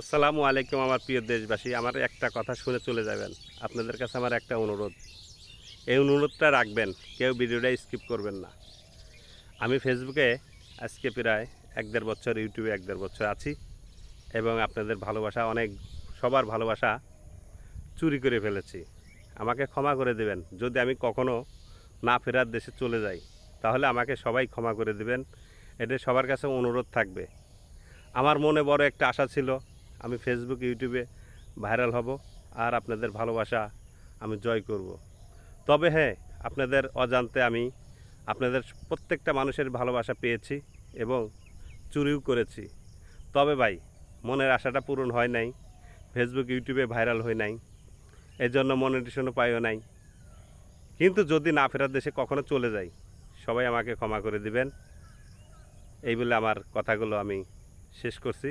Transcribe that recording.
আসসালামু আলাইকুম আমার প্রিয় দেশবাসী, আমার একটা কথা শুনে চলে যাবেন। আপনাদের কাছে আমার একটা অনুরোধ। এই অনুরোধটা রাখবেন, কেউ ভিডিওটা স্কিপ করবেন না। আমি ফেসবুকে আজকে প্রায় এক দেড় বছর, ইউটিউবে এক দেড় বছর আছি এবং আপনাদের ভালোবাসা অনেক, সবার ভালোবাসা চুরি করে ফেলেছি। আমাকে ক্ষমা করে দেবেন। যদি আমি কখনো না ফেরার দেশে চলে যাই, তাহলে আমাকে সবাই ক্ষমা করে দেবেন। এটা সবার কাছে অনুরোধ থাকবে। আমার মনে বড় একটা আশা ছিল আমি ফেসবুক ইউটিউবে ভাইরাল হব আর আপনাদের ভালোবাসা আমি জয় করব। তবে হ্যাঁ আপনাদের অজান্তে আমি আপনাদের প্রত্যেকটা মানুষের ভালোবাসা পেয়েছি এবং চুরিও করেছি। তবে ভাই, মনের আশাটা পূরণ হয় নাই ফেসবুক ইউটিউবে ভাইরাল হয় নাই এই জন্য মনিটেশনও পাইও নাই। কিন্তু যদি না ফেরার দেশে কখনো চলে যাই, সবাই আমাকে ক্ষমা করে দিবেন। এই বলে আমার কথাগুলো আমি শেষ করছি।